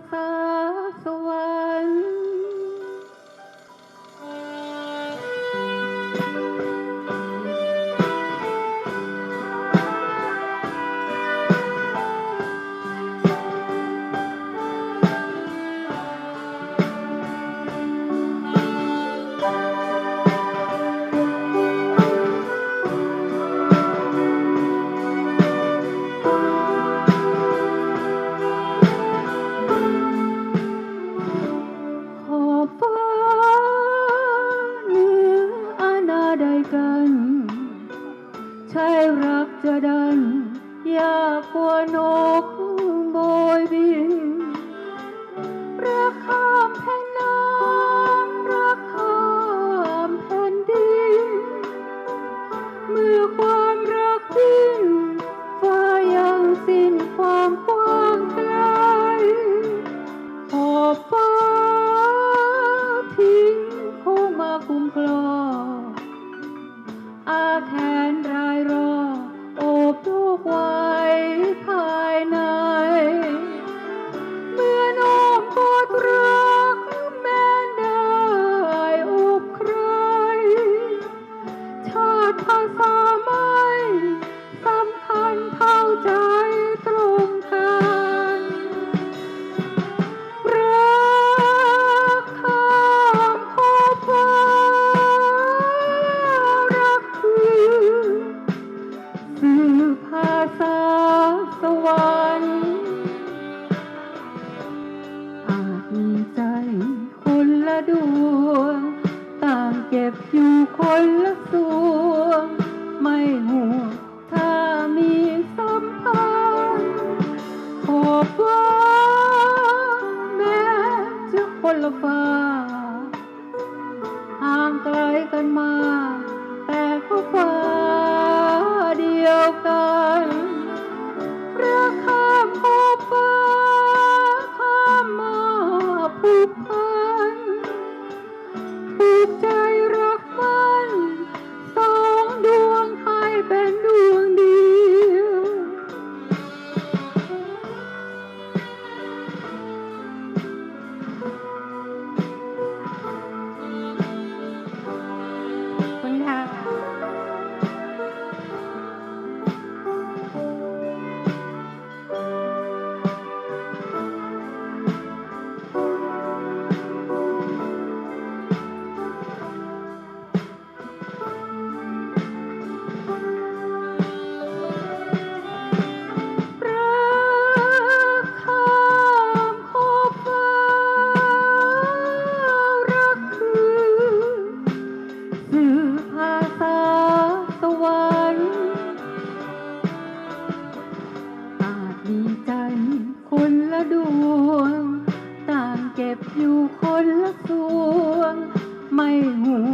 the one. จะดันยากกว่าน เข้าใจตรงกัรักข้ามขอบฟ้รักคือสื่อภาษาสวรรค์อาจมีใจคนละดวง ต่างเก็บอยู่คนละส่วงไม่ห่วง 헐러파. อยู่คนละสวง ไม่ห่ว